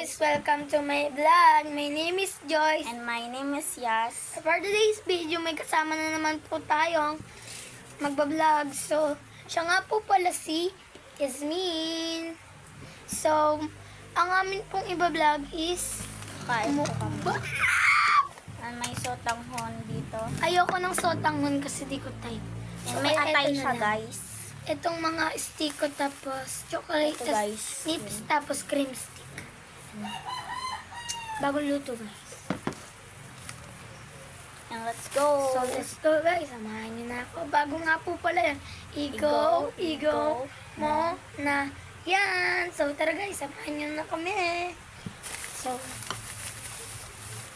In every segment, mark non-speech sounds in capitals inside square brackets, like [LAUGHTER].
guys! Welcome to my vlog. My name is Joyce. And my name is Yas. For today's video, may kasama na naman po tayong magbablog. So, siya nga po pala si Yasmin. So, ang amin pong ibablog is Kain po kami. [LAUGHS] And may sotanghon dito. Ayoko ng sotanghon kasi di ko type. So, may atay siya, guys. Itong mga stick ko tapos chocolate, Ito, guys. nips, tapos cream stick. Bagong luto, guys. And let's go. So, let's go guys. Samahan niyo na ako. Bago nga po pala yan. Igo, Igo, mo na yan. So, tara guys. Samahan niyo na kami. So,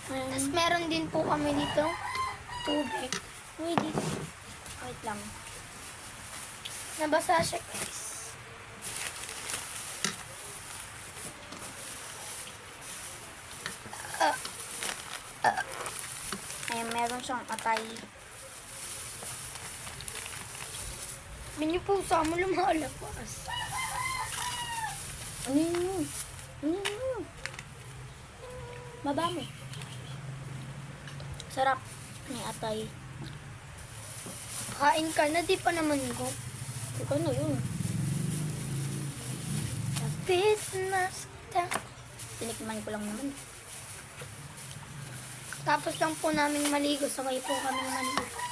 tapos meron din po kami dito tubig. Wait. Wait lang. Nabasa siya guys. Ayan, meron siyang atay. Sabi niyo po sa mo lumalapas. Ano yun? Ano yun? Mabami. Sarap. May atay. Kain ka na, di pa naman ko. Ikaw na yun. Business time. Tinikman ko lang naman. Tapos lang po namin maligo. Sabay po kami maligo.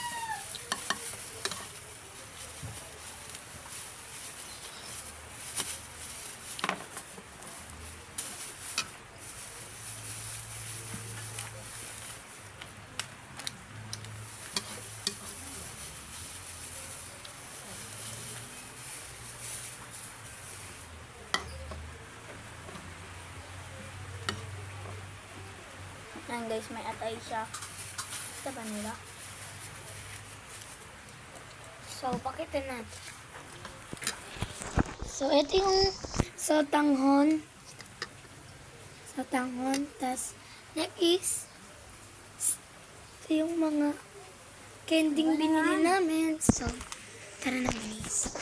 Ayan guys, may atay siya. Sa ba nila? So, pakitin natin. So, ito yung sotanghon. Sotanghon. Tapos, next is, ito yung mga kending binili namin. So, tara na guys.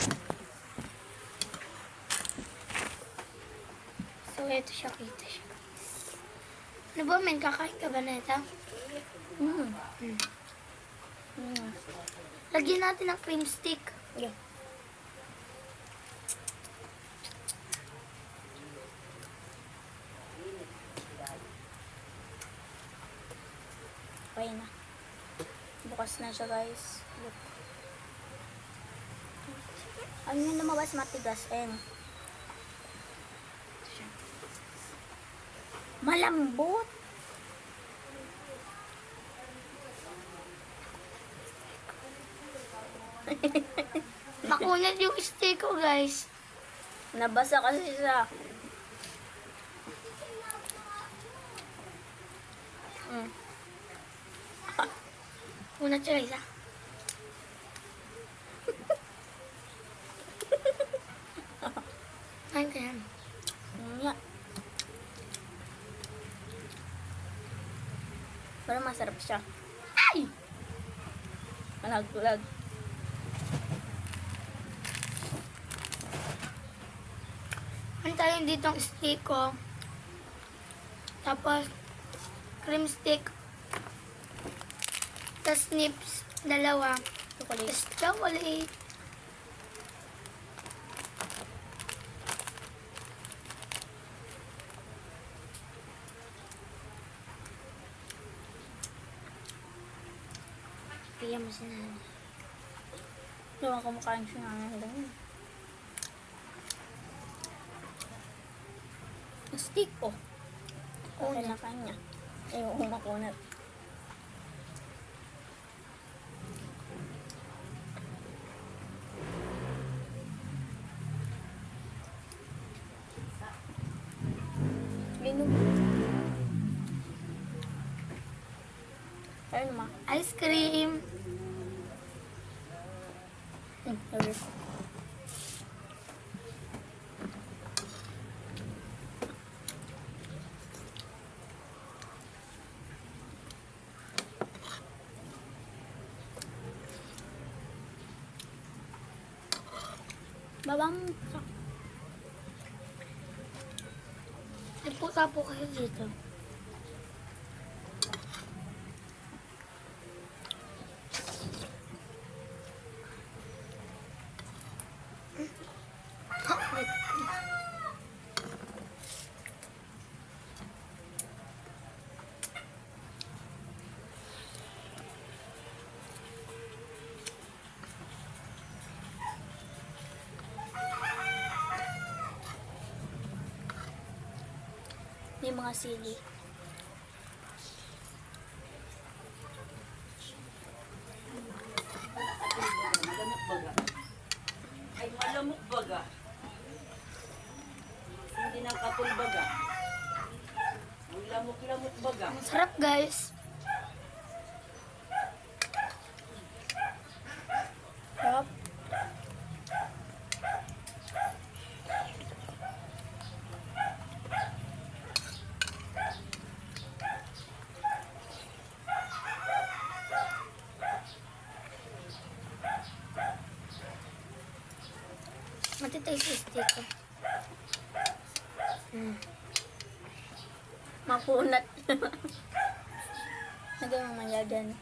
So, ito siya. Kita siya. Ano ba, men? Kakain ka ba na ito? Mm. Hmm. Mm. Lagyan natin ng cream stick. Yeah. Okay na. Bukas na siya guys. Look. Ano yung lumabas matigas eh. Malambot. Makunat yung stick ko, guys. Nabasa kasi siya. Mm. Kunat siya, ah. Kain ka yan. Mm, yeah. Pero masarap siya. Ay! Malag-lag. Ano tayo dito ang stick ko. Tapos, cream stick. Tapos nips, dalawa. Chocolate. Tapos chocolate. Bigyan mo si nanay. Ako mukhaan siya nga lang. Stick oh. Okay na kanya. Ayaw ko makunat. Linog. Ayun ma. Ice cream. Hmm, sorry. Babang. Nagputa po kayo dito. Mga sili. Malamok baga. Ay, malamok baga. Hindi ng kapul baga. Ang lamok-lamok baga. Masarap guys. Sarap. Yung steak ko. Mm. Makunat. [LAUGHS] Lagyan mo maya dyan.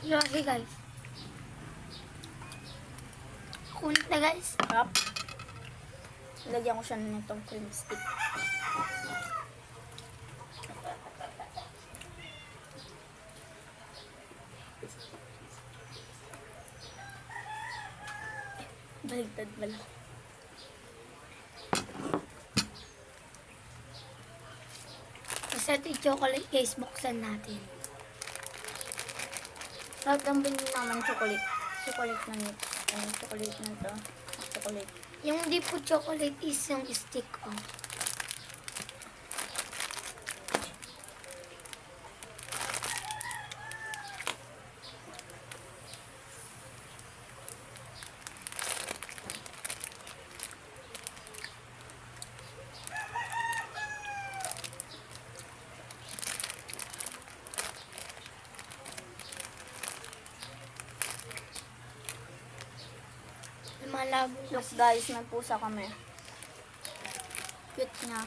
Grabe guys. Kunit na guys. Sarap. Lagyan ko siya nitong cream stick. Baligtad pala. Kasi ito chocolate guys, buksan natin. Lahat ng binili naman chocolate. Chocolate na nito. Ay, chocolate na to. Chocolate. Yung hindi po chocolate is yung stick oh. Lumalabo Look kasi. guys, may pusa kami. Cute niya.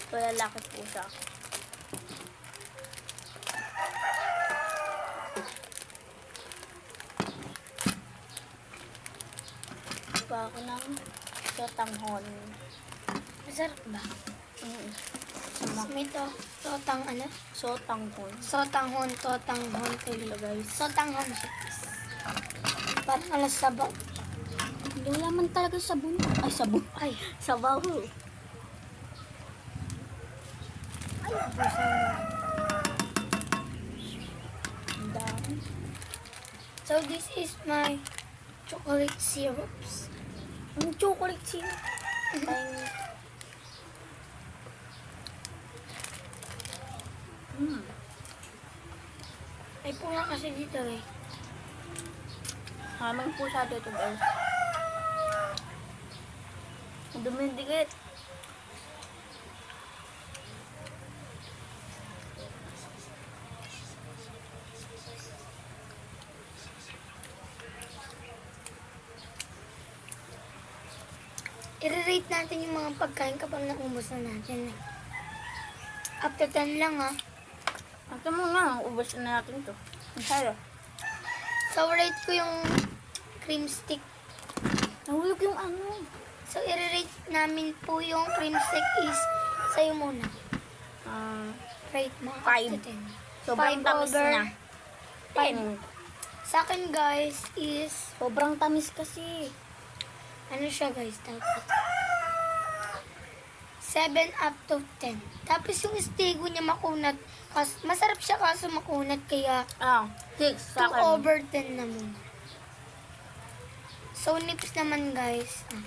Ito lalaki pusa. Pa ako ng sotanghon. Masarap ba? Mm. Mas may to, totang ano? Sotanghon. Sotanghon, totanghon tuloy. Guys. Sotanghon siya. Parang alas sabaw. Hindi wala man talaga sabon. Ay, sabon. Ay, Sabaw. ay, dami. So this is my chocolate syrups. Ang chocolate sila. Ay. Mm. Ay nga kasi dito eh. Maraming pusa dito guys. Ang dumidikit. I-rate natin yung mga pagkain kapag naubos na natin eh. To 10 lang ah. Ito muna, ubos na natin to. Sa'yo. So rate ko yung cream stick. Nahulog yung ano. So i-rate namin po yung cream stick is sa'yo muna. Um, Rate mo. up Five. to 10. sobrang Five tamis over na. five. Ten. Sa akin guys is Sobrang tamis kasi. ano siya guys tapos 7 up to 10. Tapos yung stego niya makunat. Kas, masarap siya kaso makunat kaya Ah, six 2 sa akin. over 10 naman. So nips naman guys. Ah.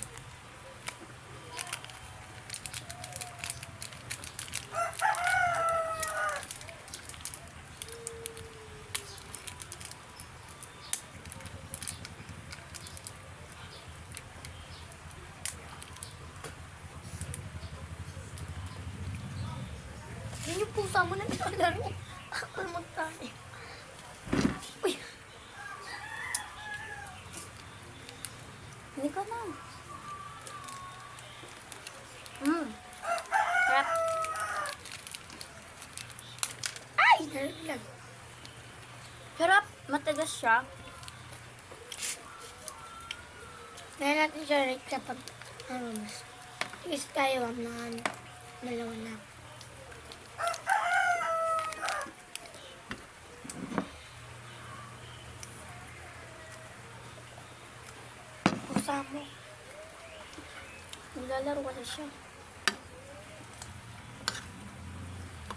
Yan yung pusa mo na nilalaro. Akal mo tayo. Uy, Hindi ka na. Mm. Sarap. Ay! Sarap. Matagas siya. Kaya natin siya rate kapag ano mas. Is tayo ang mga ano, dalawa na. Siya.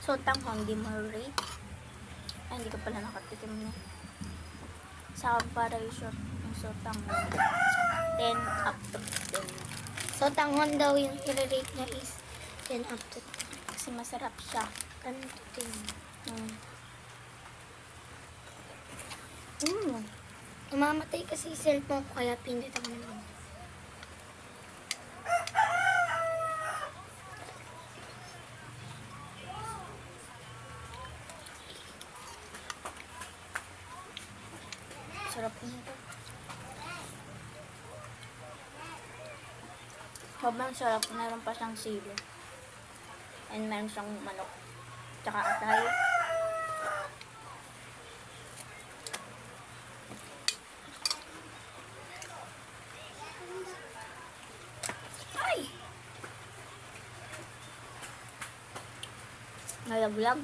So, tanghong, di mo rate. Ay, hindi ka pala nakatikim niya. Sa comparison ng sotang 10 up to 10. So, tanghon daw yung i-rate niya is 10 up to Kasi masarap siya. 10 to 10. Mm. Mm. Umamatay kasi cellphone ko kaya pindot ako ng Sarap nito. Sobrang sarap. Meron pa siyang sili. And meron siyang manok. Tsaka atay. Ay! Nalaglag.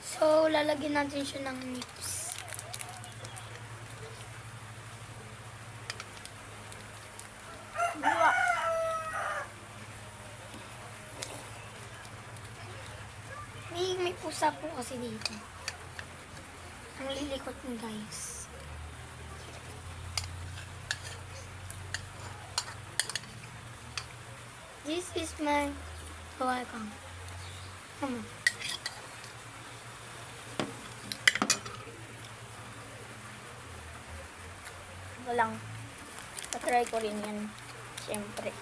So, lalagyan natin siya ng nips. Buwa. May, may pusa po kasi dito. Ang lilikot mo guys. This is my welcome. Come on. Walang. Patry ko rin yan. Siyempre.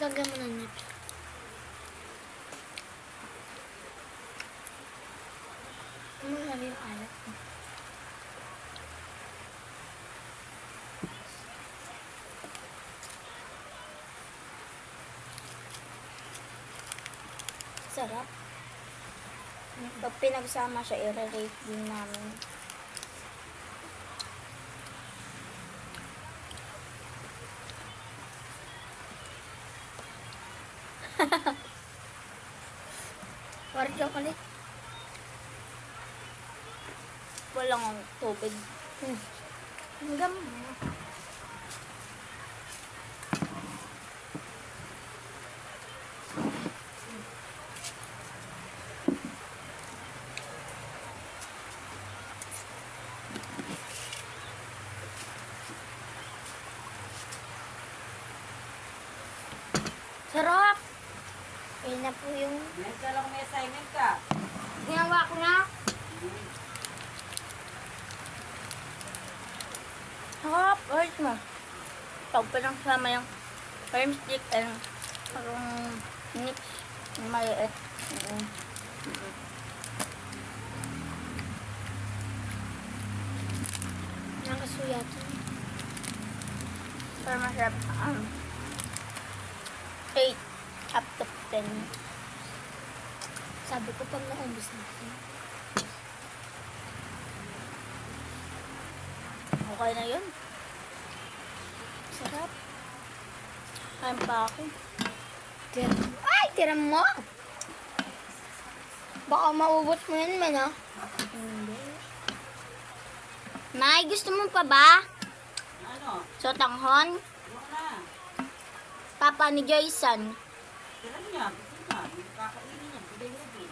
Lagyan mo ng nips. Ano na yung alat mo? Sarap. Pag pinagsama siya, i-rate din namin. [LAUGHS] War chocolate. Walang tubig. Hmm. Hanggang Sarap! Ayun na po yung na lang may assignment ka. ginawa ko na. Sarap! Ulit mo. Pag pinagsama yung firm stick and parang mix na maliit. Mm. Nakasuya to. Pero masarap. Um, 10. Sabi ko pag naumbos natin. Okay na yun. Sarap. Kain pa ako. Tira. Ay! Tira mo! Baka maubos mo yan man ah. Hindi. Nay, gusto mo pa ba? Ano? So, tanghon? Huwag na. Papa ni Jason. Niya. Gusto na. Hindi kakainin niya. Hindi mo din.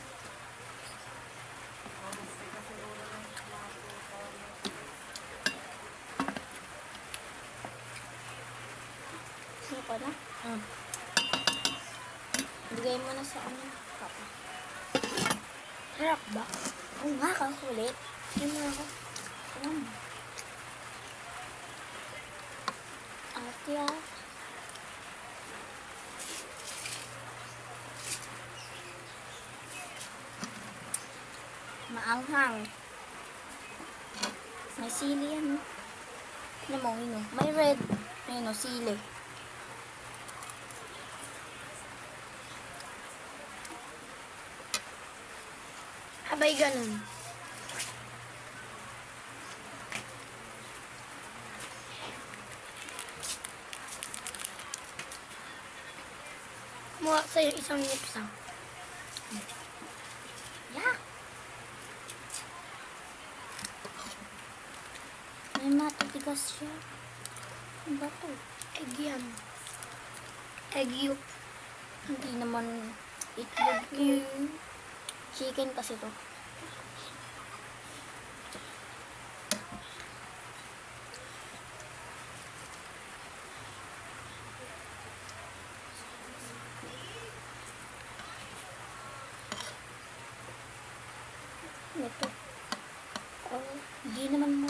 Ano ko na? Mm. Bigay mo na sa ano, Papa. Sarap ba? Oo nga, kakulit. Hindi mo ako. Um. Ate ah. Maanghang. May sili yan. Ano mo, yun. May red. Ayun o, sili. Abay ganun. Kumuha sa'yo isang nips ah. Yeah. May siya. Ano ba to? Egg yan. Egg yolk. Hindi naman itlog Mm. Chicken kasi to. Ito. Oh, hindi naman mo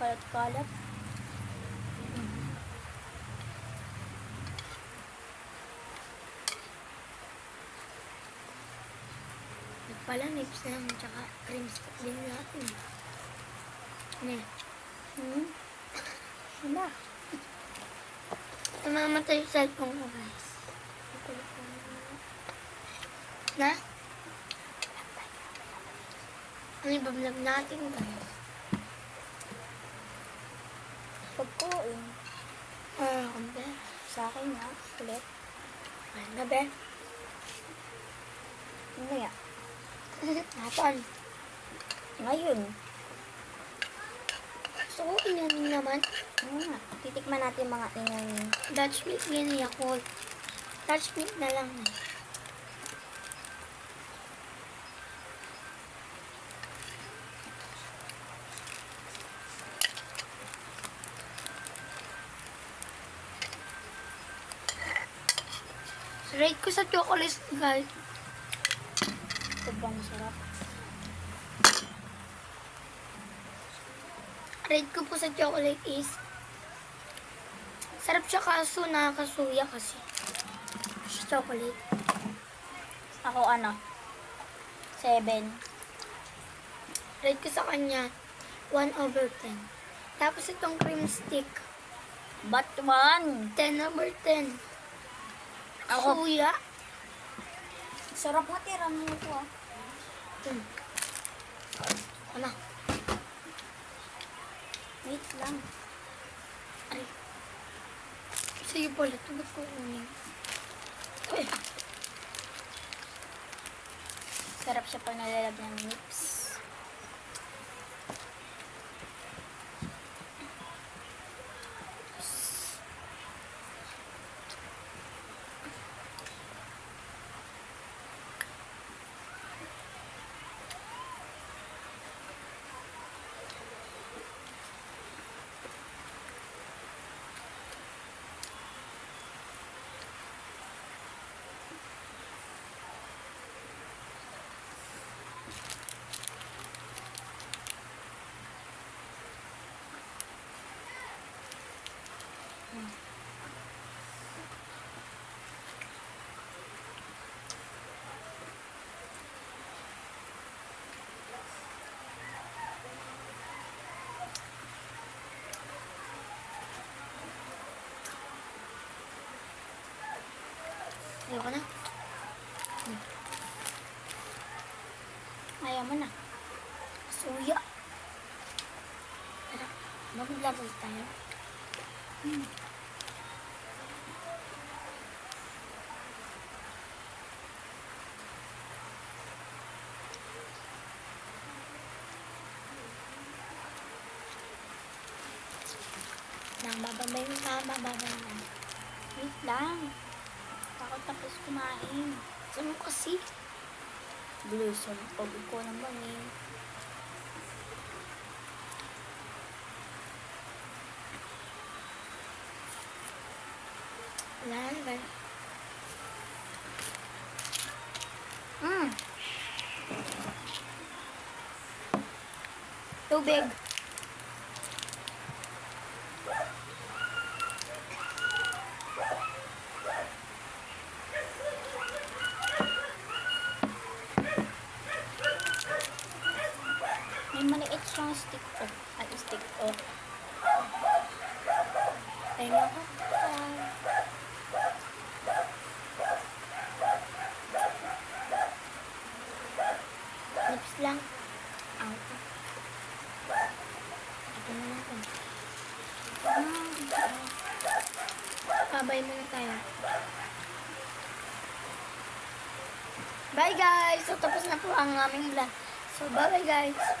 Kalat-kalat. Pala, nips na lang, tsaka cream stick din natin. Ne. Hmm? Wala. Namamatay yung cellphone ko, guys. Na? Ano yung bablog natin, guys? Pagkain. Ah, kumbe. Sa akin nga. Ulit. Ano na, be? Mamaya. [LAUGHS] Hapon. Ngayon. Ko inanin naman. Ano nga. Titikman natin mga inang Dutch milk yan eh ako. Dutch milk na lang. eh. Rate ko sa chocolate, guys. sobrang sarap. Rate ko po sa chocolate is sarap siya kaso nakakasuya kasi. Sa chocolate. Ako ano? Seven. Rate ko sa kanya 1 over 10. Tapos itong cream stick, But one. 10 over 10. Ako. Suya. Sarap nga tira mo ito ah. Hmm. Ano? Wait lang. Ay. Sige pala, ito ba't ko kunin? Sarap siya pag nalalagyan ng nips. Ayoko na. Ayaw mo na. Suya. Tara, mag-vlog tayo. Nang bababay mo ka, babay. lang. Takot tapos kumain. Saan mo kasi? Bilisan pag ikaw naman eh. Wala na ba? Mm. Tubig. May siyang stick off. Ay, stick off. Ayun ako. Lips lang. Ang Ito na natin. Ah, Babay muna tayo. Bye guys! So tapos na po ang aming vlog. So bye bye guys!